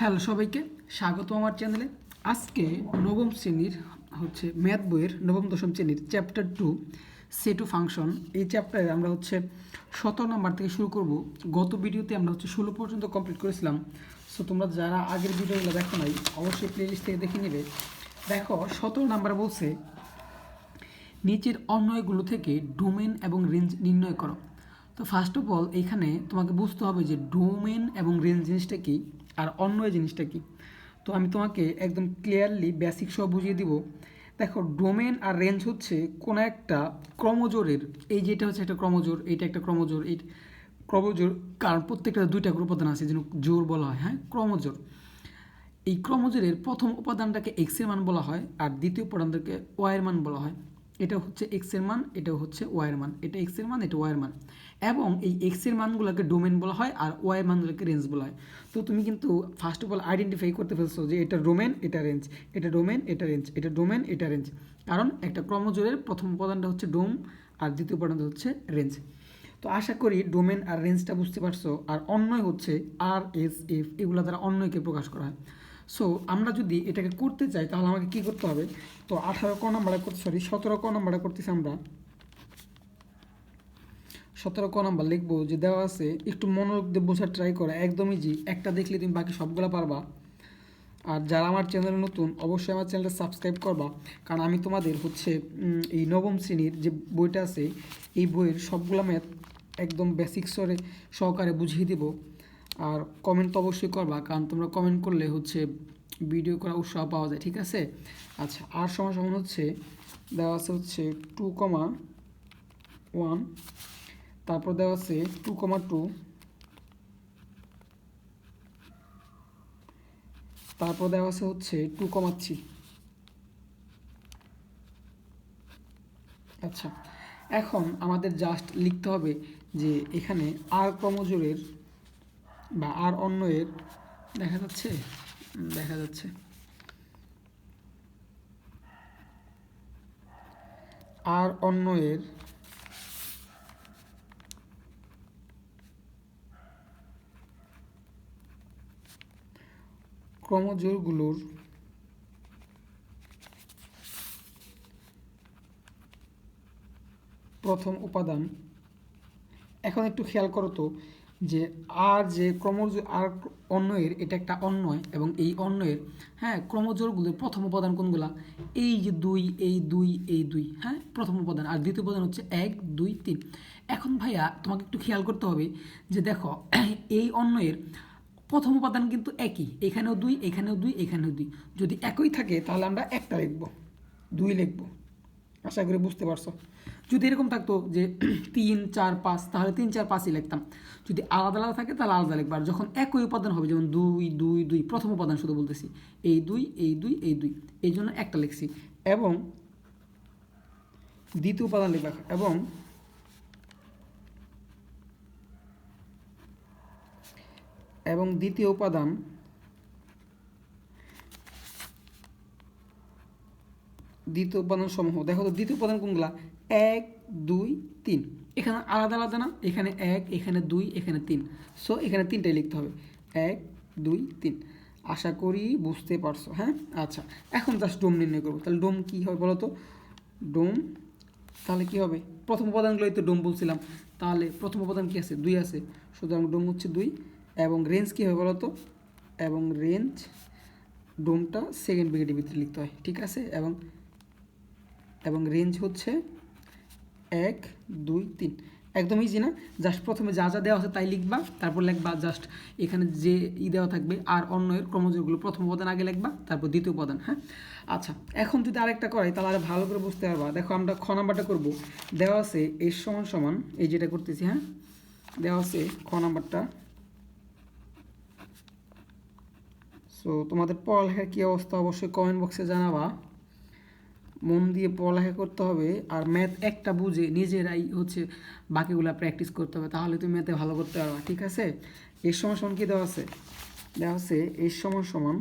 Hello সবাইকে, স্বাগত আমার চ্যানেলে আজকে নবম শ্রেণির হচ্ছে ম্যাথ বইয়ের নবম দশম শ্রেণির চ্যাপ্টার টু সে টু ফাংশন এই চ্যাপ্টারে আমরা হচ্ছে সতেরো নাম্বার থেকে শুরু করব। গত ভিডিওতে আমরা হচ্ছে ষোলো পর্যন্ত কমপ্লিট করেছিলাম। সো তোমরা যারা আগের ভিডিওগুলো দেখো নাই, অবশ্যই প্লেলিস্ট থেকে দেখে নেবে। দেখো, সতেরো নাম্বার বলছে, নিচের অন্যয়গুলো থেকে ডোমেন এবং রেঞ্জ নির্ণয় করো। তো ফার্স্ট অফ অল এখানে তোমাকে বুঝতে হবে যে ডোমেন এবং রেঞ্জ জিনিসটা কি। আর অন্য এই জিনিসটা কি? তো আমি তোমাকে একদম ক্লিয়ারলি বেসিক সহ বুঝিয়ে দিব। দেখো ডোমেন আর রেঞ্জ হচ্ছে কোনো একটা ক্রমজোরের। এই যেটা হচ্ছে একটা ক্রমজোর, এইটা একটা ক্রমজোর, এই ক্রমজোর, কারণ প্রত্যেকটা দুইটা উপাদান আছে, যেন জোর বলা হয় হ্যাঁ? ক্রমজোর। এই ক্রমজোরের প্রথম উপাদানটাকে এক্সের মান বলা হয় আর দ্বিতীয় উপাদানটাকে ওয়াই এর মান বলা হয়। এটা হচ্ছে এক্সের মান, এটা হচ্ছে ওয়াই এর মান। এটা এক্সের মান, এটা ওয়াই এর মান। এবং এই এক্সের মানগুলোকে ডোমেন বলা হয় আর ওয়াই মানগুলোকে রেঞ্জ বলা হয়। তো তুমি কিন্তু ফার্স্ট অফ অল আইডেন্টিফাই করতে ফেলছো যে এটা ডোমেন এটা রেঞ্জ এটা ডোমেন এটা রেঞ্জ এটা ডোমেন এটা রেঞ্জ কারণ একটা ক্রমজোরের প্রথম উপাদানটা হচ্ছে ডোম আর দ্বিতীয় উপাদানটা হচ্ছে রেঞ্জ তো আশা করি ডোমেন আর রেঞ্জটা বুঝতে পারছ। আর অন্যয় হচ্ছে আর এস এফ এগুলো দ্বারা অন্যয়কে প্রকাশ করা হয়। সো আমরা যদি এটাকে করতে চাই, তাহলে আমাকে কি করতে হবে? তো আঠারো ক নাম্বারটা করতে সরি সতেরো ক নাম্বারটা করতেছি আমরা। সতেরো ক নাম্বার লিখব যে দেওয়া আছে, একটু মনোযোগ দিয়ে বোঝার ট্রাই করা একদমই জি একটা দেখলে তুমি বাকি সবগুলো পারবা। আর যারা আমার চ্যানেলে নতুন, অবশ্যই আমার চ্যানেলটা সাবস্ক্রাইব করবা। কারণ আমি তোমাদের হচ্ছে এই নবম শ্রেণির যে বইটা আছে, এই বইয়ের সবগুলো ম্যাথ একদম বেসিক স্তরে সহকারে বুঝিয়ে দেব। আর কমেন্ট তো অবশ্যই করবা, কারণ তোমরা কমেন্ট করলে হচ্ছে ভিডিও করা উৎসাহ পাওয়া যায়, ঠিক আছে? আচ্ছা আর সমান সমান হচ্ছে, দেওয়া আছে হচ্ছে টু কমা ওয়ান তারপর দেওয়া আছে টু কমা টু তারপর দেওয়া আছে হচ্ছে টু কমা থ্রি আচ্ছা এখন আমাদের জাস্ট লিখতে হবে যে এখানে আর ক্রমজোরের বা আর অন্য এর দেখা যাচ্ছে? দেখা যাচ্ছে। আর অন্য এর ক্রমজোরগুলোর প্রথম উপাদান। এখন একটু খেয়াল করো তো যে আর যে ক্রমজ, আর অন্যয়ের এটা একটা অন্যয় এবং এই অন্যয়ের হ্যাঁ ক্রমজোরগুলোর প্রথম উপাদান কোনগুলা? এই যে দুই, এই দুই এই দুই হ্যাঁ প্রথম উপাদান। আর দ্বিতীয় উপাদান হচ্ছে এক, দুই, তিন। এখন ভাইয়া তোমাকে একটু খেয়াল করতে হবে যে দেখো, এই অন্যয়ের প্রথম উপাদান কিন্তু একই। এখানেও দুই এখানেও দুই এখানেও দুই। যদি একই থাকে তাহলে আমরা একটা লিখব। দুই লিখব। আশা করি বুঝতে পারছ। যদি এরকম থাকতো যে তিন, চার, পাঁচ, তাহলে তিন, চার, পাঁচই লিখতাম। যদি আলাদা আলাদা থাকে, তাহলে আলাদা লিখব। আর যখন একই উপাদান হবে, যেমন দুই দুই দুই, প্রথম উপাদান শুধু বলতেছি, এই দুই এই দুই এই দুই, এই জন্য একটা লিখছি। এবং দ্বিতীয় উপাদান লিখবা। এবং এবং দ্বিতীয় উপাদান দ্বিতীয় উপাদান সমূহ দেখো তো, দ্বিতীয় উপাদান কোনগুলা? এক, দুই, তিন। এখানে আলাদা আলাদা না? এখানে এক, এখানে দুই, এখানে তিন। সো এখানে তিনটাই লিখতে হবে। এক, দুই, তিন। আশা করি বুঝতে পারছ হ্যাঁ? আচ্ছা এখন জাস্ট ডোম নির্ণয় করব। তাহলে ডোম কী হবে বলো তো? ডোম, তাহলে কী হবে? প্রথম উপাদানগুলোই তো ডোম বলছিলাম। তাহলে প্রথম উপাদান কী আছে? দুই আছে। সুতরাং ডোম হচ্ছে দুই। এবং রেঞ্জ কী হবে বলো তো? এবং রেঞ্জ ডোমটা সেকেন্ড ব্রিগেডের ভিতরে লিখতে হয়। ঠিক আছে? এবং এবং রেঞ্জ হচ্ছে এক, দুই, তিন। একদম ইজি না? জাস্ট প্রথমে যা যা দেওয়া আছে তাই লিখবা, তারপর লিখবা জাস্ট এখানে যে ই দেওয়া থাকবে, আর অন্য এর প্রথম উপাদান আগে লিখবা, তারপর দ্বিতীয় উপাদান হ্যাঁ? আচ্ছা এখন যদি আরেকটা করাই, তাহলে আরও ভালো করে বুঝতে পারবা। দেখো, আমরা খ নাম্বারটা করব। দেওয়া আছে এর সমান সমান, এই যেটা করতেছি হ্যাঁ? দেওয়া আছে খ নাম্বারটা। সো তোমাদের পড়ালেখার কী অবস্থা অবশ্যই কমেন্ট বক্সে জানাবা। মন দিয়ে পড়ালেখা করতে হবে আর ম্যাথ একটা বুঝে নিজেরাই হচ্ছে বাকিগুলো প্র্যাকটিস করতে হবে, তাহলে তুমি ম্যাথে ভালো করতে পারবা, ঠিক আছে? এর সমান সমান কী দেওয়া আছে? দেওয়া আছে এর সমান সমান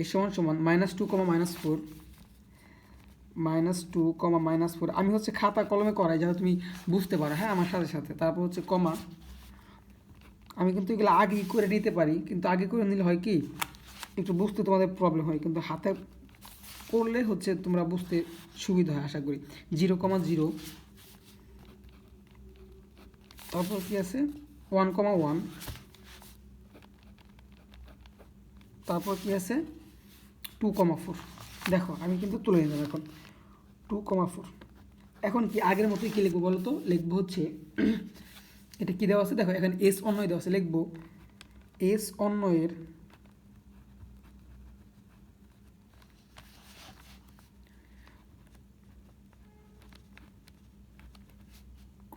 এর সমান সমান minus two comma minus four minus two comma minus four আমি হচ্ছে খাতা কলমে করাই যাতে তুমি বুঝতে পারো হ্যাঁ আমার সাথে সাথে। তারপর হচ্ছে কমা আমি কিন্তু এগুলো আগেই করে নিতে পারি, কিন্তু আগে করে নিলে হয় কি? একটু বুঝতে তোমাদের প্রবলেম হয়, কিন্তু হাতে করলে হচ্ছে তোমরা বুঝতে সুবিধা হয়, আশা করি। Zero comma zero. তারপর কি আছে? One comma one. তারপর কি আছে? Two comma four. দেখো, আমি কিন্তু তুলে নিলাম এখন। Two comma four. এখন কি আগের মতোই কী লিখব বলো তো লিখব হচ্ছে, এটা কী দেওয়া আছে? দেখো, এখানে এস অন্যয় দেওয়া আছে। লিখব, এস অন্যয়ের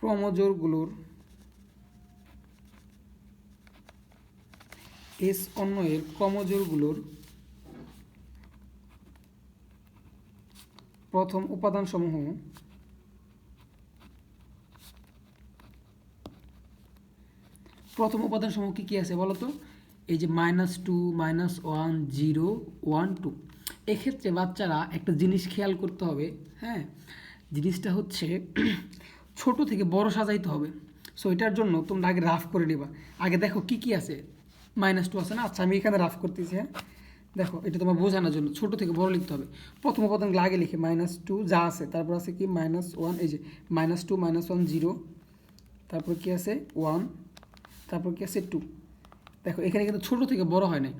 ক্রমজোরগুলোর এস অন্যয়ের ক্রমজোরগুলোর প্রথম উপাদানসমূহ প্রথম উপাদানসমূহ কী কী আছে বলো তো? এই যে minus two minus one zero one two এক্ষেত্রে বাচ্চারা একটা জিনিস খেয়াল করতে হবে হ্যাঁ? জিনিসটা হচ্ছে ছোট থেকে বড় সাজাইতে হবে। সো এটার জন্য তোমরা আগে রাফ করে নেবা। আগে দেখো কি কি আছে। মাইনাস টু আছে না? আচ্ছা আমি এখানে রাফ করতেছি হ্যাঁ? দেখো, এটা তোমার বোঝানোর জন্য ছোট থেকে বড় লিখতে হবে। প্রথম উপাদানগুলো আগে লিখে মাইনাস টু যা আছে, তারপর আছে কি? মাইনাস ওয়ান এই যে minus two minus one zero তারপর কি আছে? ওয়ান তারপর কি আছে? টু দেখো, এখানে কিন্তু ছোট থেকে বড় হয় নাই।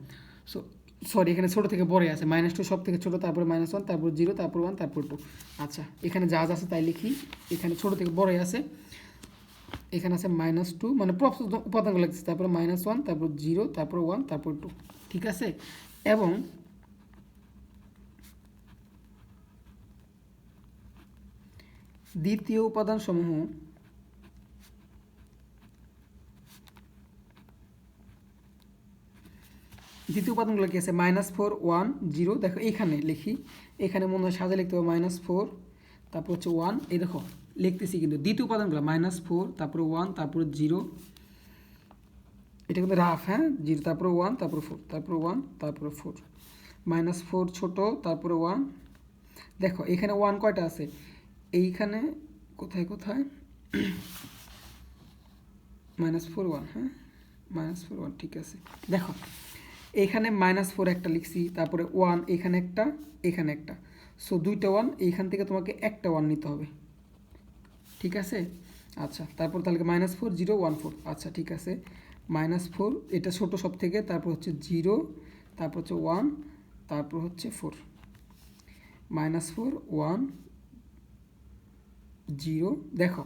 সো সরি এখানে ছোট থেকে বড়ই আছে। মাইনাস টু সব থেকে ছোটো, তারপরে মাইনাস ওয়ান তারপর জিরো তারপর ওয়ান তারপর টু আচ্ছা এখানে যা আছে তাই লিখি। এখানে ছোট থেকে বড়ই আছে। এখানে আছে মাইনাস টু মানে প্রথম উপাদানগুলো লাগছে তারপরে মাইনাস ওয়ান তারপর জিরো তারপর ওয়ান তারপর টু ঠিক আছে? এবং দ্বিতীয় উপাদান দ্বিতীয় উপাদানগুলো কি আছে? Minus four, one, zero. দেখো এখানে লিখি। এখানে মনে হয় সাজে লিখতে হবে মাইনাস ফোর, তারপর হচ্ছে ওয়ান। এই দেখো, লিখতেছি কিন্তু। দ্বিতীয় উপাদানগুলো, মাইনাস ফোর, তারপরে ওয়ান, তারপরে জিরো। এটা কিন্তু রাফ হ্যাঁ? জিরো, তারপরে ওয়ান, তারপরে ফোর, তারপরে ওয়ান, তারপরে ফোর। মাইনাস ফোর ছোটো, তারপরে ওয়ান। দেখো, এখানে ওয়ান কয়টা আছে? এইখানে কোথায় কোথায়? মাইনাস ফোর, ওয়ান হ্যাঁ? মাইনাস ফোর, ওয়ান, ঠিক আছে। দেখো এখানে মাইনাস ফোর একটা লিখছি, তারপরে ওয়ান এখানে একটা এখানে একটা। সো দুইটা ওয়ান এইখান থেকে তোমাকে একটা ওয়ান নিতে হবে। ঠিক আছে? আচ্ছা তারপর তাহলে minus four zero one four আচ্ছা ঠিক আছে। মাইনাস ফোর এটা ছোটো সব থেকে, তারপর হচ্ছে জিরো তারপর হচ্ছে ওয়ান তারপর হচ্ছে four minus four one zero দেখো,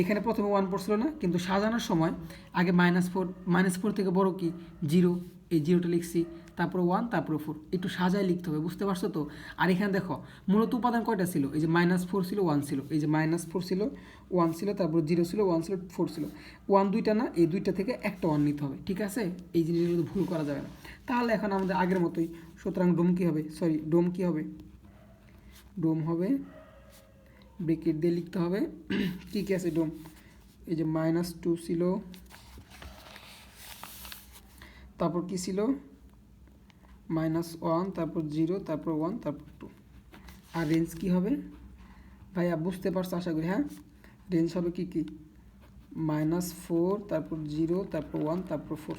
এখানে প্রথমে ওয়ান পড়ছিল না, কিন্তু সাজানোর সময় আগে মাইনাস ফোর মাইনাস ফোর থেকে বড় কি? জিরো এই জিরোটা লিখছি, তারপর ওয়ান তারপর ফোর একটু সাজায় লিখতে হবে, বুঝতে পারছ তো? আর এখানে দেখো, মূলত উপাদান কয়টা ছিল? এই যে মাইনাস ফোর ছিল ওয়ান ছিল। এই যে মাইনাস ফোর ছিল ওয়ান ছিল, তারপর জিরো ছিল ওয়ান ছিল ফোর ছিল। ওয়ান দুইটা না, এই দুইটা থেকে একটা ওয়ান নিতে হবে, ঠিক আছে? এই জিনিসগুলো ভুল করা যাবে না। তাহলে এখন আমাদের আগের মতোই, সুতরাং ডোম কী হবে? সরি ডোম কী হবে? ডোম হবে ব্রেকেট দিয়ে লিখতে হবে। কী কী আছে ডোম? এই যে মাইনাস টু ছিল তারপর কি ছিল? মাইনাস ওয়ান, তারপর জিরো, তারপর ওয়ান, তারপর টু। আর রেঞ্জ কি হবে? ভাইয়া, বুঝতে পারছ আশা করি হ্যাঁ? রেঞ্জ হবে কি কি? মাইনাস ফোর, তারপর জিরো, তারপর ওয়ান, তারপর ফোর।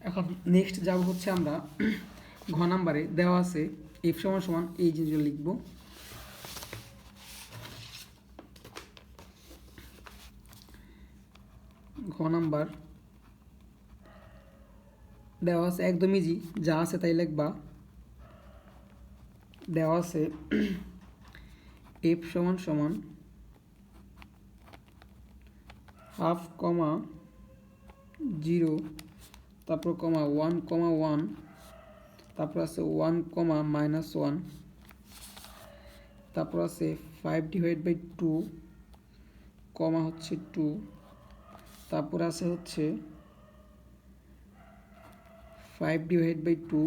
এখন নেক্সট যাব হচ্ছে আমরা ঘ নাম্বারে। দেওয়া আছে এফ সমান সমান এই জিনিসগুলো লিখব। ঘ নাম্বার দেওয়া আছে, একদম ইজি যা আছে তাই লিখবা। দেওয়া আছে এফ সমান সমান হাফ কমা জিরো তারপর কমা ওয়ান কমা ওয়ান তারপর আছে ওয়ান কমা মাইনাস ওয়ান তারপর আছে five divide by two comma হচ্ছে টু তারপর আছে হচ্ছে five divide by two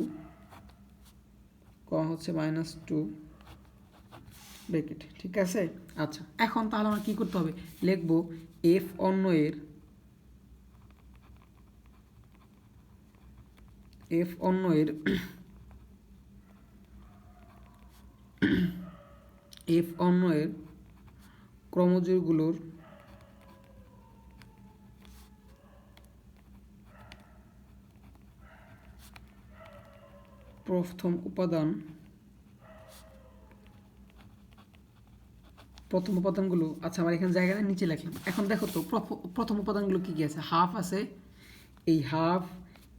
comma হচ্ছে মাইনাস টু ব্রেকেট ঠিক আছে? আচ্ছা এখন তাহলে আমার কী করতে হবে? লিখব এফ অন্য এর এফ অন্য এর এফ অন্য এর ক্রমজোরগুলোর প্রথম উপাদান। প্রথম উপাদানগুলো আচ্ছা আমার এখানে জায়গা নেই, নিচে লিখলাম। এখন দেখো তো প্রথ- প্রথম উপাদানগুলো কি কি আছে? হাফ আছে এই হাফ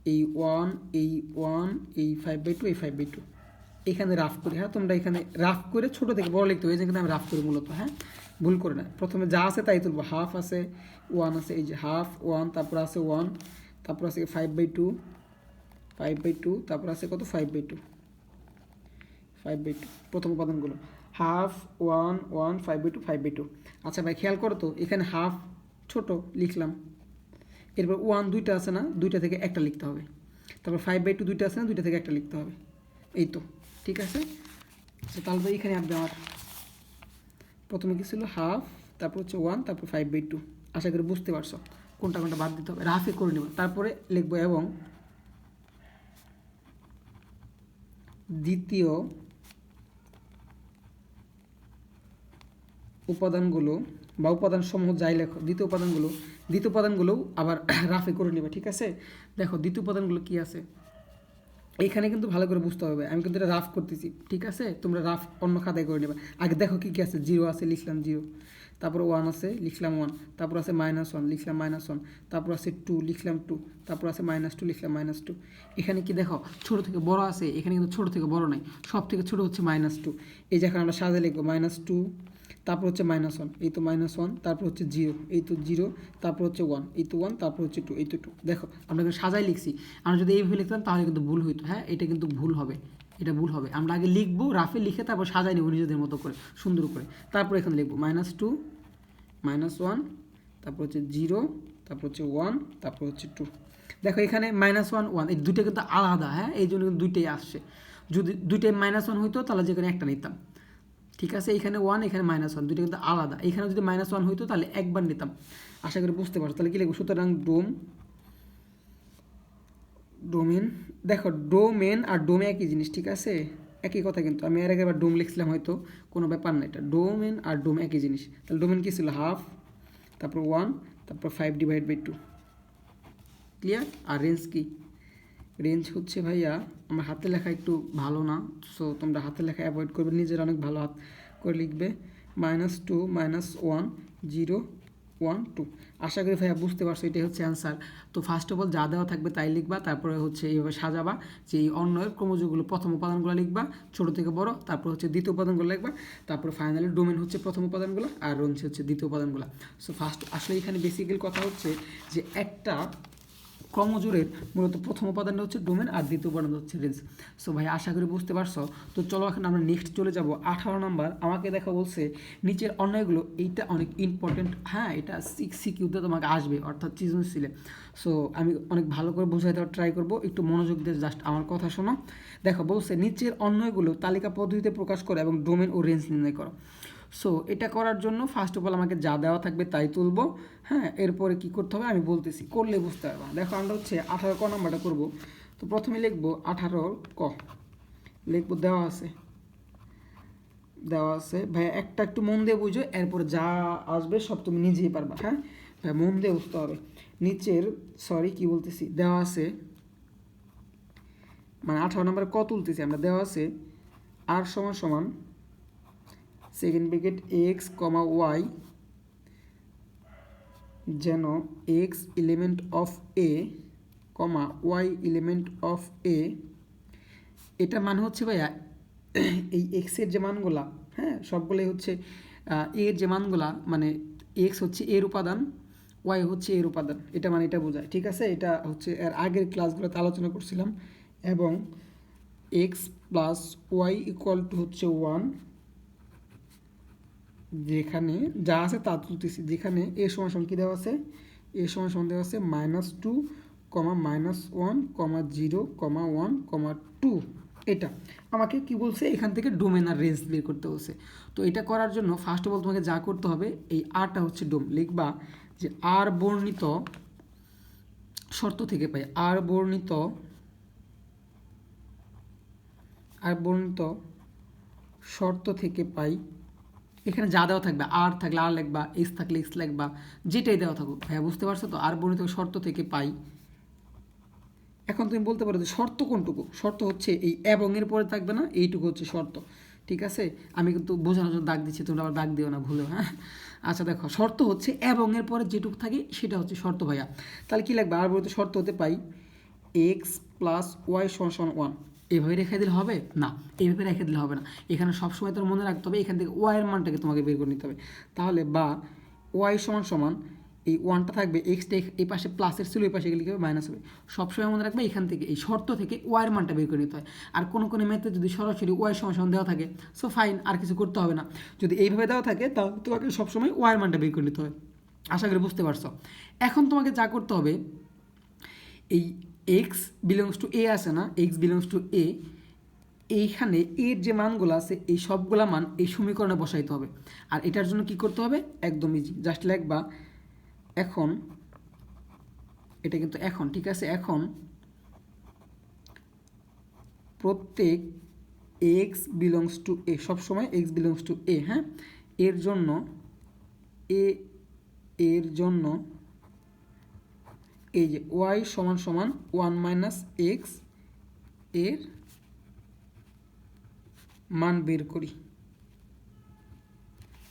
এই ওয়ান এই ওয়ান এই ফাইভ বাই টু এই ফাইভ বাই টু এখানে রাফ করি হ্যাঁ তোমরা এখানে রাফ করে ছোট থেকে বড় লিখতে হবে যে আমি রাফ করি মূলত হ্যাঁ? ভুল করে না। প্রথমে যা আছে তাই তুলবো। হাফ আছে ওয়ান আছে এই যে হাফ ওয়ান তারপর আছে ওয়ান তারপর আছে five by two five by two তারপর আছে কত? Five by two five by two প্রথম উপাদানগুলো। Half one one five by two five by two আচ্ছা ভাই খেয়াল করো তো এখানে হাফ ছোট লিখলাম। এরপর ওয়ান দুইটা আছে না দুইটা থেকে একটা লিখতে হবে। তারপর ফাইভ বাই টু দুইটা আছে না দুইটা থেকে একটা লিখতে হবে। এই তো ঠিক আছে? আচ্ছা, তাহলে তো এইখানে আসবে আমার। প্রথমে কি ছিল? হাফ তারপর হচ্ছে ওয়ান তারপর ফাইভ বাই টু আশা করি বুঝতে পারছ কোনটা কোনটা বাদ দিতে হবে। রাফে করে নেব। তারপরে লিখব এবং দ্বিতীয় উপাদানগুলো বা উপাদান সমূহ যাই লেখো, দ্বিতীয় উপাদানগুলো, দ্বিতীয় উপাদানগুলোও আবার রাফে করে নেবে, ঠিক আছে? দেখো, দ্বিতীয় উপাদানগুলো কি আছে? এইখানে কিন্তু ভালো করে বুঝতে হবে, আমি কিন্তু এটা রাফ করতেছি, ঠিক আছে? তোমরা রাফ অন্য খাতায় করে নেবে। আগে দেখো কি কি আছে, জিরো আছে, লিখলাম জিরো। তারপর ওয়ান আছে, লিখলাম ওয়ান তারপর আছে মাইনাস ওয়ান লিখলাম মাইনাস ওয়ান তারপর আছে টু লিখলাম টু তারপর আছে মাইনাস টু লিখলাম মাইনাস টু এখানে কি দেখো, ছোট থেকে বড় আছে, এখানে কিন্তু ছোট থেকে বড় নাই, সব থেকে ছোট হচ্ছে মাইনাস টু এই যে এখন আমরা সাজে লিখব মাইনাস টু তারপর হচ্ছে মাইনাস ওয়ান এই তো মাইনাস ওয়ান তারপর হচ্ছে জিরো এই তো জিরো তারপর হচ্ছে ওয়ান এই তো ওয়ান তারপর হচ্ছে টু এই তো টু দেখো, আমরা কিন্তু সাজাই লিখছি, আমরা যদি এইভাবে লিখতাম তাহলে কিন্তু ভুল হইতো হ্যাঁ? এটা কিন্তু ভুল হবে, এটা ভুল হবে। আমরা আগে লিখব, রাফে লিখে তারপর সাজাই নেব নিজেদের মতো করে, সুন্দর করে। তারপর এখানে লিখব মাইনাস টু মাইনাস ওয়ান তারপর হচ্ছে জিরো তারপর হচ্ছে ওয়ান তারপর হচ্ছে টু দেখো এখানে মাইনাস ওয়ান ওয়ান এই দুইটা কিন্তু আলাদা হ্যাঁ? এই জন্য কিন্তু দুইটাই আসছে। যদি দুইটাই মাইনাস ওয়ান হইতো, তাহলে যেখানে একটা নিতাম। ঠিক আছে? এখানে ওয়ান এখানে মাইনাস ওয়ান দুইটা কিন্তু আলাদা। এখানে যদি মাইনাস ওয়ান হইতো, তাহলে একবার নিতাম। আশা করি বুঝতে পারছ। তাহলে কি লিখব? সুতরাং ডোম ডোমেন দেখো ডোমেন আর ডোমে একই জিনিস, ঠিক আছে? একই কথা কিন্তু। আমি আর একবার ডোম লিখছিলাম হয়তো, কোনো ব্যাপার না এটা। ডোমেন আর ডোম একই জিনিস। তাহলে ডোমেন কী ছিল? হাফ তারপর ওয়ান তারপর five divide by two clear R range কি? রেঞ্জ হচ্ছে ভাইয়া, আমার হাতে লেখা একটু ভালো না সো তোমরা হাতে লেখা অ্যাভয়েড করবে, নিজের অনেক ভালো হাত করে লিখবে। Minus two minus one zero one two আশা করি ভাইয়া বুঝতে পারছ, এটাই হচ্ছে অ্যান্সার তো ফার্স্ট অফ অল যা দেওয়া থাকবে তাই লিখবা, তারপরে হচ্ছে এইভাবে সাজাবা, যে এই অন্যের ক্রমযোগগুলো প্রথম উপাদানগুলো লিখবা, ছোট থেকে বড়, তারপর হচ্ছে দ্বিতীয় উপাদানগুলো লিখবা, তারপরে ফাইনালি ডোমেন হচ্ছে প্রথম উপাদানগুলো, আর রঞ্চ হচ্ছে দ্বিতীয় উপাদানগুলো। সো ফার্স্ট আসলে এখানে বেসিক্যালি কথা হচ্ছে যে একটা ক্রমজোরের মূলত প্রথম উপাদানটা হচ্ছে ডোমেন আর দ্বিতীয় উপাদান হচ্ছে রেঞ্জ। সো ভাই, আশা করি বুঝতে পারছ। তো চলো এখন আমরা নেক্সট চলে যাব। আঠারো নাম্বার, আমাকে দেখা বলছে, নিচের অন্যায়গুলো, এইটা অনেক ইম্পর্টেন্ট হ্যাঁ এটা সিক্স সিকিউতে তোমাকে আসবে, অর্থাৎ সৃজনশীলে। সো আমি অনেক ভালো করে বোঝাই দেওয়ার ট্রাই করব। একটু মনোযোগ দিয়ে জাস্ট আমার কথা শোনো। দেখো, বলছে, নিচের অন্যায়গুলো তালিকা পদ্ধতিতে প্রকাশ করো এবং ডোমেন ও রেঞ্জ নির্ণয় করো। সো এটা করার জন্য ফার্স্ট অফ অল আমাকে যা দেওয়া থাকবে তাই তুলবো। হ্যাঁ এরপরে কি করতে হবে আমি বলতেছি। করলে বুঝতে পারবা। দেখো আমরা হচ্ছে আঠারো ক নাম্বারটা করব। তো প্রথমে লিখব আঠারো ক। লিখব দেওয়া আছে। দেওয়া আছে। ভাই একটা একটু মন দিয়ে বুঝো, এরপরে যা আসবে সব তুমি নিজেই পারবা। হ্যাঁ ভাই মন দিয়ে বুঝতে হবে। নিচের সরি কি বলতেছি? দেওয়া আছে। মানে আঠারো নম্বরে ক তুলতেছি আমরা। দেওয়া আছে। আর সমান সমান second bracket x comma y যেন x element of A comma y element of A এটা মানে হচ্ছে ভাইয়া, এই এক্সের যে মানগুলা হ্যাঁ সবগুলোই হচ্ছে এর যে মানগুলা মানে এক্স হচ্ছে এর উপাদান ওয়াই হচ্ছে এর উপাদান, এটা মানে এটা বোঝায়, ঠিক আছে? এটা হচ্ছে এর আগের ক্লাসগুলোতে আলোচনা করছিলাম, এবং x plus y equal to হচ্ছে ওয়ান যেখানে যা আছে তা তুলতেছি। যেখানে এ সমান সমান কী দেওয়া আছে? এ সমান সমান দেওয়া আছে minus two comma minus one comma zero comma one comma two এটা আমাকে কি বলছে? এখান থেকে ডোমেন আর রেঞ্জ বের করতে বলছে। তো এটা করার জন্য ফার্স্ট অফ অল তোমাকে যা করতে হবে, এই আরটা হচ্ছে ডোম লিখবা যে আর বর্ণিত শর্ত থেকে পাই। আর বর্ণিত আর বর্ণিত শর্ত থেকে পাই এখানে যা দেওয়া থাকবে, আর থাকলে আর লিখবা এক্স থাকলে এক্স লিখবা, যেটাই দেওয়া থাকুক। ভাইয়া বুঝতে পারছ তো? আর বর্ণিত শর্ত থেকে পাই। এখন তুমি বলতে পারো যে শর্ত কোনটুকু? শর্ত হচ্ছে এই এবং এর পরে থাকবে না, এইটুকু হচ্ছে শর্ত। ঠিক আছে? আমি কিন্তু বোঝানোর জন্য দাগ দিচ্ছি, তোমরা আবার দাগ দিও না, ভুলেও হ্যাঁ? আচ্ছা দেখো, শর্ত হচ্ছে এবং এর পরে যেটুকু থাকে সেটা হচ্ছে শর্ত, ভাইয়া। তাহলে কী লাগবে আর বলতে শর্ত হতে পাই, এক্স প্লাস ওয়াই সমান ওয়ান। এইভাবে রেখে দিলে হবে? না এইভাবে রেখে দিলে হবে না। এখানে সবসময় তোর মনে রাখতে হবে, এখান থেকে ওয়াইয়ের মানটাকে তোমাকে বের করে নিতে হবে। তাহলে বা ওয়াই সমান সমান এই ওয়ানটা থাকবে এক্সটা এই পাশে প্লাসের ছিল, এই পাশে গেলে কী হবে? মাইনাস হবে। সবসময় মনে রাখবে এখান থেকে, এই শর্ত থেকে ওয়াইয়ের মানটা বের করে নিতে হয়। আর কোনো কোনো মেথে যদি সরাসরি ওয়াই সমান দেওয়া থাকে সো ফাইন আর কিছু করতে হবে না। যদি এইভাবে দেওয়া থাকে, তাহলে তোমাকে সবসময় ওয়াইয়ের মানটা বের করে নিতে হয়। আশা করি বুঝতে পারছ। এখন তোমাকে যা করতে হবে, এই এক্স বিলংস টু এ আছে না এক্স বিলংস টু এ এইখানে এর যে মানগুলো আছে, এই সবগুলা মান এই সমীকরণে বসাইতে হবে। আর এটার জন্য কি করতে হবে? একদম ইজি জাস্ট লিখবা, এখন, এটা কিন্তু এখন, ঠিক আছে? এখন, প্রত্যেক এক্স বিলংস টু এ সবসময় এক্স বিলংস টু এ হ্যাঁ? এর জন্য এ এর জন্য এই যে ওয়াই সমান সমান ওয়ান মাইনাস এক্সের মান বের করি।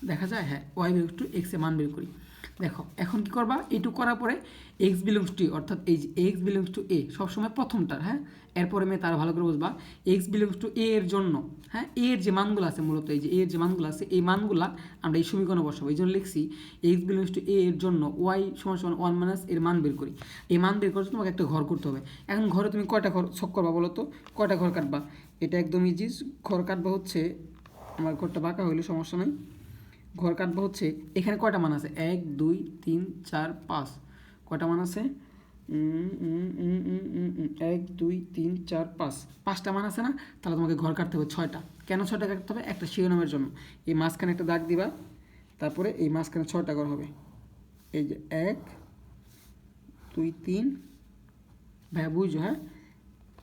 দেখা যায় হ্যাঁ ওয়াই বের টু এক্স এ মান বের করি। দেখো, এখন কি করবা? এইটুকু করার পরে এক্স বিলংস টু অর্থাৎ এই যে এক্স বিলংস টু এ সবসময় প্রথমটার হ্যাঁ? এরপরে মেয়ে তারা ভালো করে বুঝবা এক্স বিলংস টু এ এর জন্য হ্যাঁ? এ এর যে মানগুলো আছে মূলত, এই যে এ এর যে মানগুলো আছে, এই মানগুলা আমরা এই সমীকরণে বসাবো। এই জন্য লিখছি এক্স বিলংস টু এ এর জন্য ওয়াই সমান সমান ওয়ান মাইনাস এর মান বের করি। এই মান বের জন্য তোমাকে একটা ঘর করতে হবে। এখন ঘরে তুমি কয়টা ঘর ছক করবা বলো তো? কয়টা ঘর কাটবা? এটা একদম ইজি ঘর কাটবা হচ্ছে, আমার ঘরটা বাঁকা হইলে সমস্যা নেই। ঘর কাটবা হচ্ছে, এখানে কয়টা মান আছে? এক, দুই, তিন, চার, পাঁচ। কয়টা মান আছে? এক, দুই, তিন, চার, পাঁচ। পাঁচটা মান আছে না? তাহলে তোমাকে ঘর কাটতে হবে ছয়টা। কেন ছয়টা কাটতে হবে? একটা শিরোনামের জন্য। এই মাঝখানে একটা দাগ দিবা, তারপরে এই মাঝখানে ছয়টা ঘর হবে। এই যে এক, দুই, তিন। ভাইয়া বুঝছ হ্যাঁ?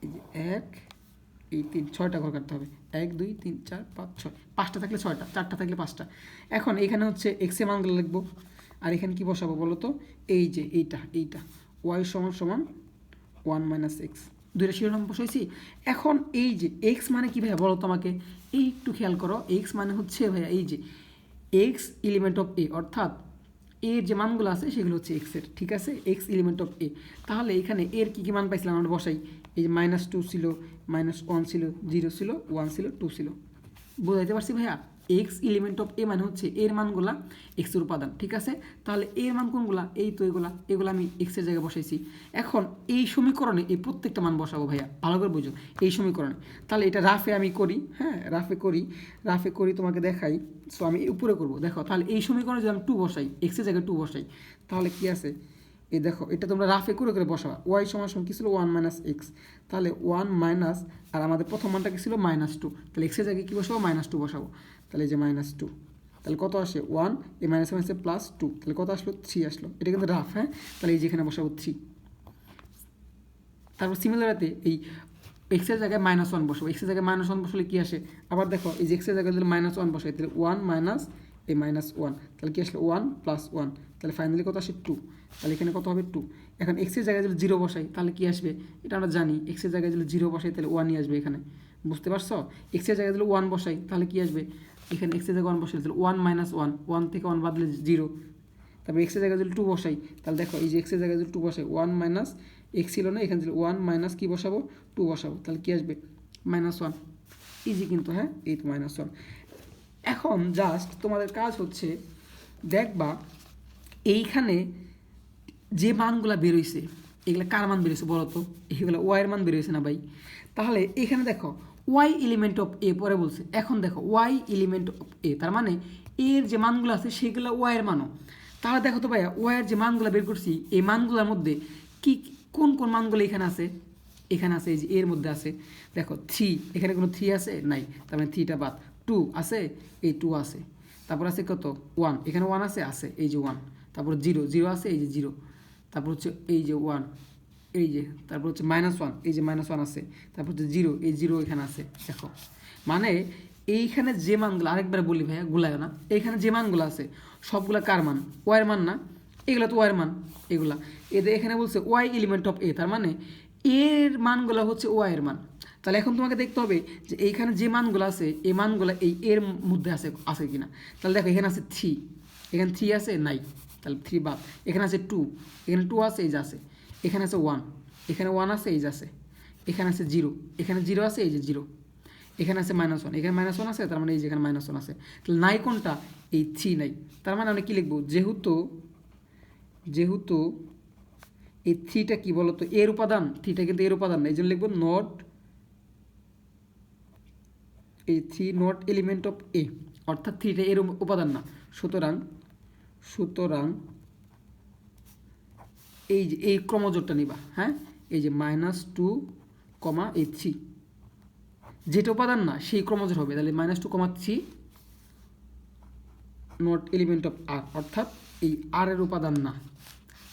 এই যে এক এই তিন, ছয়টা ঘর কাটতে হবে। এক, দুই, তিন, চার, পাঁচ, ছয়। পাঁচটা থাকলে ছয়টা, চারটা থাকলে পাঁচটা। এখন এখানে হচ্ছে এক্সে মানগুলো লিখব। আর এখানে কি বসাবো বলো তো? এই যে এইটা এইটা। ওয়াই সমান সমান ওয়ান মাইনাস এক্স দুইটা শিরোনাম বসাইছি। এখন এই যে এক্স মানে কী ভাইয়া বলো তোমাকে এই একটু খেয়াল করো। এক্স মানে হচ্ছে ভাইয়া এই যে এক্স এলিমেন্ট অফ এ অর্থাৎ এর যে মানগুলো আছে, সেগুলো হচ্ছে এক্সের ঠিক আছে? এক্স এলিমেন্ট অফ এ তাহলে এখানে এর কী কী মান পাইছিলাম আমরা বসাই? এই যে মাইনাস টু ছিল মাইনাস ওয়ান ছিল জিরো ছিল ওয়ান ছিল টু ছিল। বোঝাইতে পারছি ভাইয়া? এক্স এলিমেন্ট অফ এ মানে হচ্ছে এর মানগুলা এক্সের উপাদান, ঠিক আছে? তাহলে এর মান কোনগুলা? এই তো এগুলা, এগুলো আমি এক্সের জায়গায় বসাইছি। এখন এই সমীকরণে এই প্রত্যেকটা মান বসাবো ভাইয়া, ভালো করে বুঝো, এই সমীকরণে। তাহলে এটা রাফে আমি করি হ্যাঁ? রাফে করি রাফে করি, তোমাকে দেখাই। সো আমি উপরে করব, দেখো, তাহলে এই সমীকরণে যদি আমি টু বসাই এক্সের জায়গায় টু বসাই, তাহলে কি আছে? এই দেখো, এটা তোমরা রাফে করে করে বসাবা। ওয়াই সমান সমান কী ছিল? ওয়ান মাইনাস এক্স তাহলে ওয়ান মাইনাস আর আমাদের প্রথম মানটা কী ছিল? মাইনাস টু তাহলে এক্সের জায়গায় কী বসাবো? মাইনাস টু বসাবো। তাহলে এই যে মাইনাস টু তাহলে কত আসে? ওয়ান এই মাইনাস মাইনাসে প্লাস টু তাহলে কত আসলো? থ্রি আসলো। এটা কিন্তু রাফ হ্যাঁ? তাহলে এই যেখানে বসাবো থ্রি তারপর সিমিলারতে এই এক্সের জায়গায় মাইনাস ওয়ান বসাবো। এক্সের জায়গায় মাইনাস ওয়ান বসলে কী আসে? আবার দেখো, এই যে এক্সের জায়গায় যদি মাইনাস ওয়ান বসাই, তাহলে ওয়ান মাইনাস এই মাইনাস ওয়ান তাহলে কী আসলো? ওয়ান প্লাস ওয়ান তাহলে ফাইনালি কত আসে? টু তাহলে এখানে কত হবে? টু এখন এক্সের জায়গায় যদি জিরো বসাই, তাহলে কী আসবে? এটা আমরা জানি এক্সের জায়গায় যদি জিরো বসাই, তাহলে ওয়ানই আসবে এখানে। বুঝতে পারছ? এক্সের জায়গায় যদি ওয়ান বসাই, তাহলে কী আসবে? এখানে এক্সের জায়গায় ওয়ান বসাই ওয়ান মাইনাস ওয়ান ওয়ান থেকে ওয়ান বাদলে জিরো তারপর এক্সের জায়গায় যদি টু বসাই, তাহলে দেখো এই যে এক্সের জায়গায় যদি টু বসাই ওয়ান মাইনাস এক্স ছিল না, এখানে ছিল ওয়ান মাইনাস কী বসাবো? টু বসাবো। তাহলে কী আসবে? মাইনাস ওয়ান ইজি কিন্তু হ্যাঁ? এই তো মাইনাস ওয়ান এখন জাস্ট তোমাদের কাজ হচ্ছে, দেখবা এইখানে যে মানগুলো বেরোইছে, এগুলো কার মান বেরোইছে বলো তো? এগুলো ওয়াইয়ের মান বেরোইছে না ভাই? তাহলে এখানে দেখো ওয়াই এলিমেন্ট অফ এ পরে বলছে। এখন দেখো ওয়াই এলিমেন্ট অফ এ তার মানে এর যে মানগুলো আছে, সেগুলো ওয়াইয়ের মানও। তাহলে দেখো তো ভাইয়া ওয়াইয়ের যে মানগুলো বের করছি, এই মানগুলোর মধ্যে কি, কোন কোন মানগুলো এখানে আছে? এখানে আছে এই যে এর মধ্যে আছে। দেখো থ্রি এখানে কোনো থ্রি আছে? নাই। তার মানে থ্রিটা বাদ। টু আছে, এই টু আছে। তারপর আছে কত? ওয়ান এখানে ওয়ান আছে? আছে, এই যে ওয়ান তারপর জিরো জিরো আছে, এই যে জিরো তারপর হচ্ছে এই যে ওয়ান এই যে, তারপর হচ্ছে মাইনাস ওয়ান এই যে মাইনাস ওয়ান আছে। তারপর হচ্ছে জিরো এই জিরো এখানে আছে, দেখো। মানে এইখানে যে মানগুলো, আরেকবার বলি ভাইয়া গুলায় না। এইখানে যে মানগুলো আছে, সবগুলা কার মান? ওয়ার মান না? এগুলো তো ওয়ার মান, এগুলা। এদের এখানে বলছে ওয়াই এলিমেন্ট অফ এ তার মানে এর মানগুলো হচ্ছে ওয়াই এর মান। তাহলে এখন তোমাকে দেখতে হবে যে এইখানে যে মানগুলো আছে, এই মানগুলো এই এর মধ্যে আছে আছে কিনা। তাহলে দেখো, এখানে আছে থ্রি এখানে থ্রি আছে, নাই। তাহলে থ্রি বাদ। এখানে আছে টু এখানে টু আছে, এই যে আছে। এখানে আছে ওয়ান এখানে ওয়ান আছে, এই আছে। এখানে আছে জিরো এখানে জিরো আছে, এই যে জিরো এখানে আছে মাইনাস ওয়ান এখানে মাইনাস ওয়ান আছে, তার মানে এই যেখানে মাইনাস ওয়ান আছে। তাহলে নাই কোনটা? এই থ্রি নাই। তার মানে আমরা কী লিখব? যেহেতু যেহেতু এই থ্রিটা কী বলতো? এর উপাদান থ্রিটা কিন্তু এর উপাদান না এই জন্য লিখব নট এই three not element of A অর্থাৎ থ্রিটা এর উপাদান না। সুতরাং সুতরাং এই যে, এই ক্রমজোরটা নিবা হ্যাঁ? এই যে মাইনাস টু কমা এই থ্রি যেটা উপাদান না, সেই ক্রমজোর হবে। তাহলে minus two comma three not element of আর অর্থাৎ এই আর এর উপাদান না।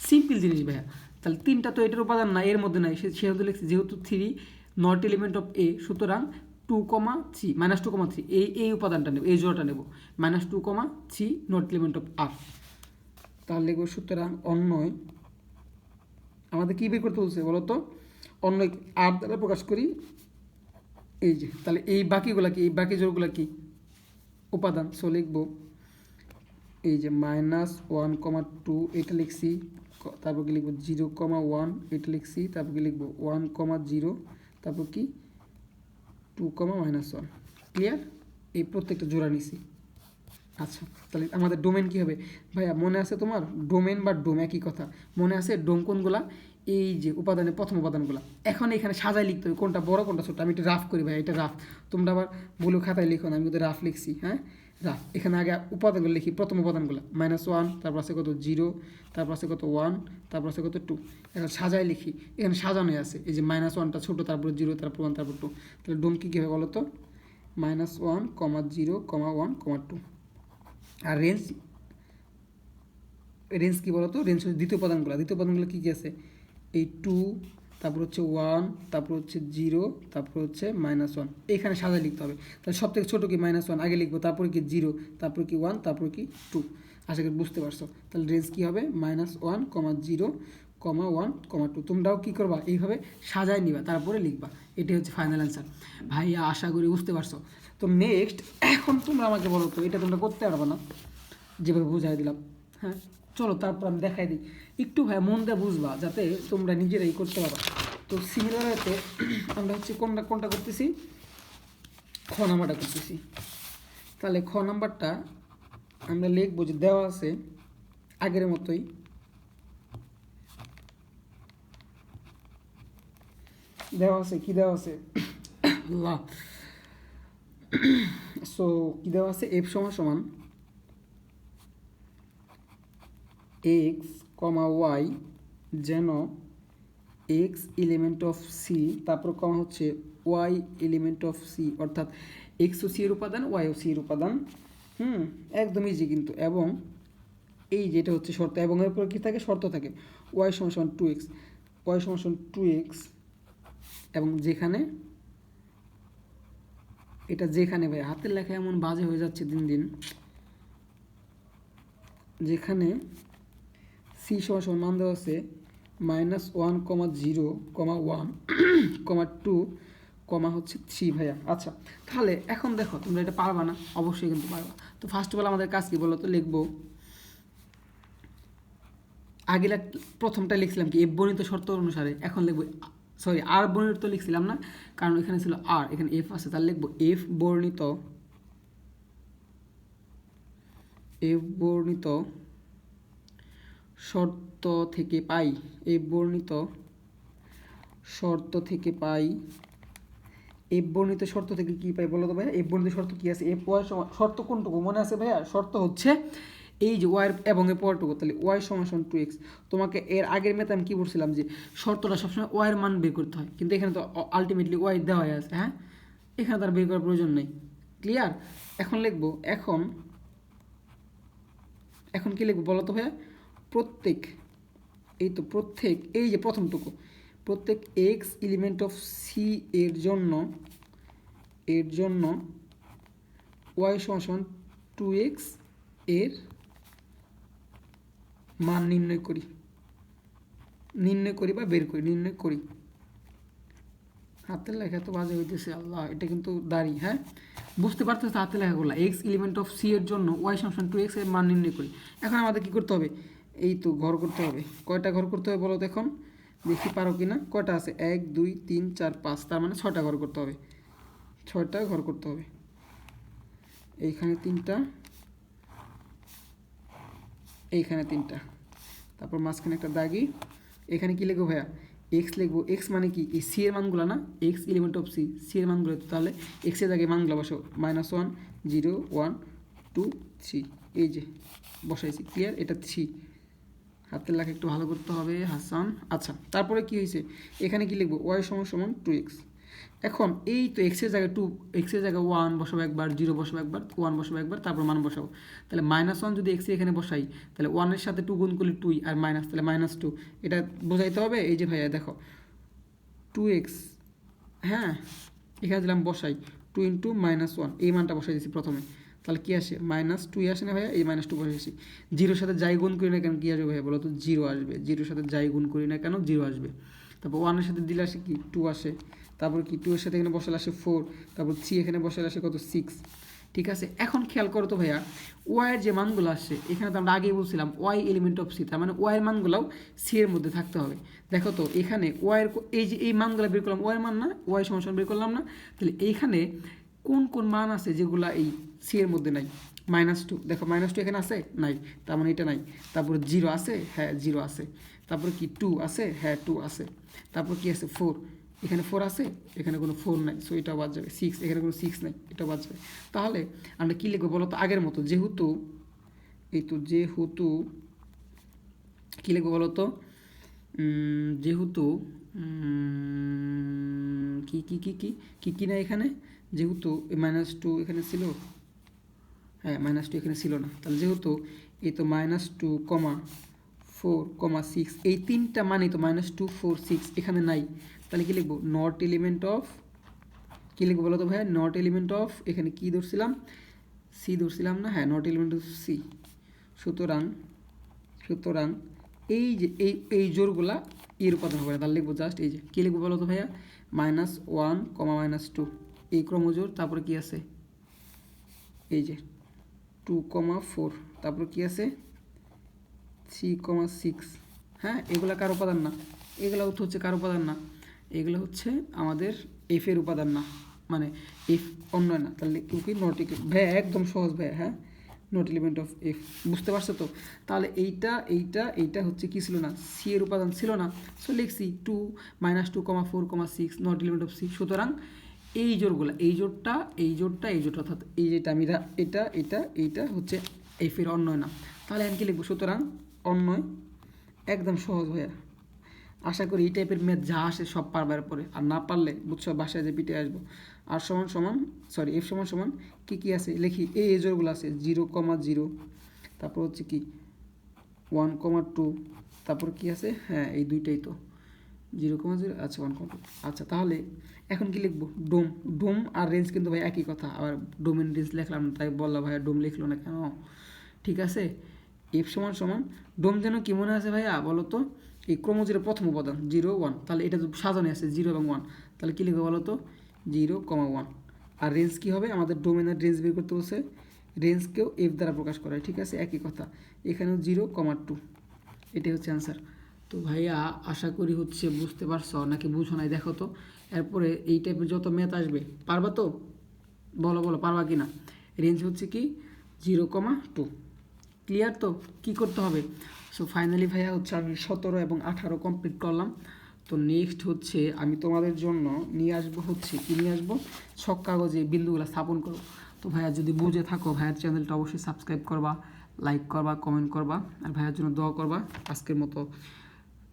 সিম্পল জিনিস ভাইয়া। তাহলে তিনটা তো এটার উপাদান না, এর মধ্যে নাই। সে সেহেতু লিখছি, যেহেতু three not element of A সুতরাং two comma three minus two comma three এই এই উপাদানটা নেব, এই জোড়াটা নেব। Minus two comma three not element of আর তাহলে সুতরাং অন্যয় আমাদের কী বের করতে বলছে বলো তো অন্য আর দ্বারা প্রকাশ করি। এই যে, তাহলে এই বাকিগুলা কি? এই বাকি জোরগুলা কি? উপাদান। সো লিখব। এই যে মাইনাস ওয়ান কমা টু এটা লিখছি। তারপর কি লিখব? জিরো কমা ওয়ান এটা লিখছি। তারপর কি লিখব? ওয়ান কমা জিরো তারপর কি? Two comma minus one clear এই প্রত্যেকটা জোড়া নিছি। আচ্ছা তাহলে আমাদের ডোমেন কী হবে? ভাইয়া, মনে আছে তোমার? ডোমেন বা ডোম একই কথা। মনে আছে ডোম কোনগুলা? এই যে উপাদানের প্রথম উপাদানগুলো। এখন এখানে সাজায় লিখতে হবে কোনটা বড়, কোনটা ছোট। আমি একটু রাফ করি ভাই এটা রাফ তোমরা আবার বলো খাতায় লিখো না, আমি কিন্তু রাফ লিখছি হ্যাঁ? রাফ এখানে আগে উপাদানগুলো লিখি, প্রথম উপাদানগুলো। মাইনাস ওয়ান তারপর আছে কত? জিরো তারপর আছে কত? ওয়ান তারপর আছে কত? টু এখন সাজায় লিখি। এখানে সাজানোই আছে। এই যে মাইনাস ওয়ানটা ছোটো, তারপর জিরো তারপর ওয়ান তারপর টু তাহলে ডোম কী কী হবে বলো তো? Minus one comma zero comma one comma two আর রেঞ্জ রেঞ্জ কী বলতো? রেঞ্জ হচ্ছে দ্বিতীয় উপাদানগুলো দ্বিতীয় উপাদানগুলো কী কী আছে? এই টু, তারপর হচ্ছে ওয়ান, তারপর হচ্ছে জিরো, তারপর হচ্ছে মাইনাস ওয়ান। এখানে সাজা লিখতে হবে। তাহলে সব থেকে ছোটো কি মাইনাস ওয়ান? আগে লিখব। তারপরে কি জিরো? তারপর কি ওয়ান? তারপর কি টু? আশা করি বুঝতে পারছ। তাহলে রেঞ্জ কী হবে? Minus one comma zero comma one comma two. তোমরাও কী করবা? এইভাবে সাজায় নিবা। তারপরে লিখবা। এটাই হচ্ছে ফাইনাল অ্যান্সার। ভাইয়া, আশা করি বুঝতে পারছ। তো নেক্সট এখন তোমরা আমাকে বলো তো, এটা তোমরা করতে পারবে না? যেভাবে বুঝাই দিলাম হ্যাঁ? চলো, তারপর আমি দেখাই দিই। একটু ভাই মন দিয়ে বুঝবা, যাতে তোমরা নিজেরাই করতে পারো তো সিমিলারতে আমরা হচ্ছে কোনটা কোনটা করতেছি? খ নাম্বারটা করতেছি। তাহলে খ নাম্বারটা আমরা লিখব যে দেওয়া আছে আগের মতোই। দেওয়া আছে, কি দেওয়া আছে? আল্লাহ। সো কি দেওয়া আছে? এফ সমান সমান এক্স কমা ওয়াই যেন এক্স এলিমেন্ট অফ সি তারপর কমা হচ্ছে ওয়াই এলিমেন্ট অফ সি অর্থাৎ এক্স ও সি এর উপাদান ওয়াই ও সি এর উপাদান। হুম, একদম ইজি কিন্তু। এবং এই যেটা হচ্ছে শর্ত, এবং এর উপর কী থাকে? শর্ত থাকে। ওয়াই সমান সমান টু এক্স ওয়াই সমান সমান টু এক্স এবং যেখানে এটা যেখানে ভাই, হাতের লেখা এমন বাজে হয়ে যাচ্ছে দিন দিন। যেখানে সি সমান সমান মান দেওয়া আছে, minus one comma zero comma one, comma two comma হচ্ছে থ্রি ভাইয়া। আচ্ছা তাহলে এখন দেখো তোমরা এটা পারবা না, অবশ্যই কিন্তু পারবা। তো ফার্স্ট অফ অল আমাদের কাজ কি বলো তো লিখব। আগে প্রথমটা লিখছিলাম কি বর্ণিত শর্ত অনুসারে, এখন লিখব সরি, আর বর্ণিত লিখছিলাম না, কারণ এখানে ছিল আর, এখানে এফ আছে, তাহলে লিখব এফ বর্ণিত এফ বর্ণিত শর্ত থেকে পাই এফ বর্ণিত শর্ত থেকে পাই এফ বর্ণিত শর্ত থেকে কি পাই বলো তো ভাইয়া? এফ বর্ণিত শর্ত কি আছে? এফ ওয়াই শর্ত কোনটুকু? মনে আছে ভাইয়া? শর্ত হচ্ছে এই যে ওয়াই এবং এর পরটুকু তাহলে ওয়াই সমান টু এক্স তোমাকে এর আগের মেতে আমি কী বলছিলাম যে শর্তটা সবসময় ওয়াইয়ের মান বের করতে হয়, কিন্তু এখানে তো আলটিমেটলি ওয়াই দেওয়াই আছে হ্যাঁ? এখানে তার বের করার প্রয়োজন নেই। ক্লিয়ার এখন লিখব, এখন এখন কি লিখব বলো তো ভাইয়া? প্রত্যেক, এই তো প্রত্যেক, এই যে প্রথমটুকু, প্রত্যেক এক্স এলিমেন্ট অফ সি এর জন্য এর জন্য ওয়াই সমান সমান টু এক্সের মান নির্ণয় করি। নির্ণয় করি বা বের করি, নির্ণয় করি। হাতের লেখা তো বাজে হইতেছে, আল্লাহ, এটা কিন্তু দাড়ি হ্যাঁ? বুঝতে পারতেছে হাতের লেখাগুলো? এক্স এলিমেন্ট অফ সি এর জন্য ওয়াই সংসান টু এক্সের মান নির্ণয় করি। এখন আমাদের কি করতে হবে? এই তো ঘর করতে হবে। কয়টা ঘর করতে হবে বলো তো এখন? দেখি পারো কি না কয়টা আছে? এক, দুই, তিন, চার, পাঁচ। তার মানে ছয়টা ঘর করতে হবে। ছয়টা ঘর করতে হবে। এইখানে তিনটা এইখানে তিনটা। তারপর মাঝখানে একটা দাগি। এখানে কি লিখব ভাইয়া? এক্স লিখব। এক্স মানে কি? এই সি এর মানগুলো না? X element of C C এর মানগুলো তাহলে এক্সের দাগে মানগুলো বসো minus one zero one two three এই যে, বসাইছি। ক্লিয়ার এটা থ্রি হাতের লেখা একটু ভালো করতে হবে, হাসান। আচ্ছা তারপরে কি হয়েছে এখানে কি লিখব? ওয়াই সমান সমান টু এক্স এখন এই তো এক্সের জায়গায় টু এক্সের জায়গায় ওয়ান বসাবো একবার জিরো বসাবো একবার ওয়ান বসাবো একবার, তারপর মান বসাবো। তাহলে মাইনাস ওয়ান যদি এক্সের এখানে বসাই, তাহলে ওয়ানের সাথে টু গুণ করলে টুই আর মাইনাস তাহলে মাইনাস টু এটা বোঝাইতে হবে? এই যে ভাইয়া, দেখো। টু এক্স হ্যাঁ এখানে দিলাম বসাই। টু ইন্টু মাইনাস ওয়ান এই মানটা বসাই দিয়েছি প্রথমে। তাহলে কী আসে? মাইনাস টুই আসে না ভাইয়া? এই মাইনাস টু বসেছি জিরোর সাথে যাই গুণ করি না কেন কী আসবে ভাইয়া বলো তো? জিরো আসবে। জিরোর সাথে যাই গুণ করি না কেন? জিরো আসবে। তারপর ওয়ানের সাথে দিলে আসে কি? টু আসে। তারপর কি টু এর সাথে এখানে বসালে আসে ফোর তারপর থ্রি এখানে বসালে আসে কত সিক্স ঠিক আছে? এখন খেয়াল করো তো ভাইয়া ওয়াইয়ের যে মানগুলো আসছে এখানে তো আমরা আগেই বলছিলাম ওয়াই এলিমেন্ট অফ সি তার মানে ওয়াইয়ের মানগুলোও সি এর মধ্যে থাকতে হবে। দেখো তো, এখানে ওয়াইয়ের এই যে, এই মানগুলো বের করলাম ওয়াইয়ের মান না ওয়াই সমস্যা বের করলাম না, তাহলে এইখানে কোন কোন মান আছে যেগুলা এই সি এর মধ্যে নাই? মাইনাস টু দেখো মাইনাস টু এখানে আছে? নাই, তার মানে এটা নাই। তারপরে জিরো আছে? হ্যাঁ জিরো আছে। তারপরে কি টু আছে? হ্যাঁ টু আছে। তারপর কি আছে? ফোর এখানে ফোর আছে, এখানে কোনো ফোর নাই সো এটাও বাদ যাবে। সিক্স এখানে কোনো সিক্স নাই এটাও বাদ যাবে। তাহলে আমরা কী লিখব বলো তো আগের মতো? যেহেতু, এই তো যেহেতু, কী লিখব বলো তো যেহেতু কি কি কি কি কি কি না এখানে? যেহেতু মাইনাস টু এখানে ছিল। হ্যাঁ মাইনাস টু এখানে ছিল না। তাহলে যেহেতু এই তো minus two comma four comma six এই তিনটা মানে তো মাইনাস টু ফোর সিক্স এখানে নাই। তাহলে কি লিখব? নট এলিমেন্ট অফ কী লিখব বলো তো ভাইয়া? নট এলিমেন্ট অফ এখানে কি ধরছিলাম? সি ধরছিলাম না? হ্যাঁ নট এলিমেন্ট অফ সি সুতরাং সুতরাং এই যে, এই এই জোরগুলা এর উপাদান হবে তাহলে লিখব জাস্ট এই যে, কী লিখব বলো তো ভাইয়া? Minus one comma minus two এই ক্রমজোর, তারপরে কি আছে? এই যে টু কমা ফোর তারপর কি আছে? থ্রি কমা সিক্স হ্যাঁ এগুলা কার উপাদান না? এগুলা এগুলো হচ্ছে কার উপাদান না? এগুলো হচ্ছে আমাদের এফের উপাদান না। মানে এফ অন্য না, তাহলে কেউ কি নট ভাই একদম সহজ ভাই হ্যাঁ? নট এলিমেন্ট অফ এফ বুঝতে পারছ তো? তাহলে এইটা এইটা এইটা হচ্ছে কি ছিল না? সি এর উপাদান ছিল না। সো লিখছি two minus two comma four comma six not element of C সুতরাং এই জোরগুলো এই জোরটা এই জোরটা এই জোরটা অর্থাৎ এই যেটা আমি এটা এটা, এইটা হচ্ছে এফের অন্যয় না। তাহলে আমি কি লিখব? সুতরাং অন্যয়, একদম সহজ ভাইয়া। আশা করি এই টাইপের ম্যাথ যা আসে সব পারবার পরে। আর না পারলে বুঝছ, বাসায় যে পিঠে আসব। আর সমান সমান সরি এফ সমান সমান কী কী আছে? লিখি এই এজোরগুলো আছে জিরো কমা জিরো তারপর হচ্ছে কি ওয়ান কমা টু তারপর কি আছে? হ্যাঁ এই দুইটাই তো। জিরো কমা জিরো আচ্ছা ওয়ান কমা টু আচ্ছা তাহলে এখন কি লিখব? ডোম। ডোম আর রেঞ্জ কিন্তু ভাই একই কথা। আবার ডোমেন রেঞ্জ লিখলাম না, তাই বললাম ভাইয়া ডোম লিখলো না কেন? ঠিক আছে? এফ সমান সমান। ডোম যেন কি মনে আছে ভাইয়া, বলো তো? এই ক্রমজির প্রথম উপাদান, জিরো, ওয়ান। তাহলে এটা তো সাজানো আছে, জিরো এবং ওয়ান। তাহলে কী লিখব বলো তো জিরো, কমা ওয়ান। আর রেঞ্জ কী হবে? আমাদের ডোমেনের রেঞ্জ বের করতে বলছে। রেঞ্জকেও এফ দ্বারা প্রকাশ করা হয়, ঠিক আছে? একই কথা। এখানেও জিরো, কমা টু। এটাই হচ্ছে অ্যান্সার তো ভাইয়া, আশা করি হচ্ছে বুঝতে পারছ নাকি বুঝো নাই, দেখো তো। এরপরে এই টাইপের যত ম্যাথ আসবে, পারবা তো? বলো বলো, পারবা কি না রেঞ্জ হচ্ছে কি? Zero, comma two. ক্লিয়ার তো? কী করতে হবে? সো ফাইনালি ভাইয়া, হচ্ছে আমি সতেরো এবং আঠারো কমপ্লিট করলাম। তো নেক্সট হচ্ছে আমি তোমাদের জন্য নিয়ে আসব হচ্ছে কি নিয়ে আসব? ছক কাগজে বিন্দুগুলো স্থাপন করো তো ভাইয়া, যদি বুঝে থাকো, ভাইয়ার চ্যানেলটা অবশ্যই সাবস্ক্রাইব করবা লাইক করবা কমেন্ট করবা, আর ভাইয়ার জন্য দোয়া করবা। আজকের মতো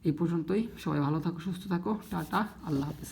এই পর্যন্তই। সবাই ভালো থাকো, সুস্থ থাকো। টাটা, আল্লাহ হাফিজ।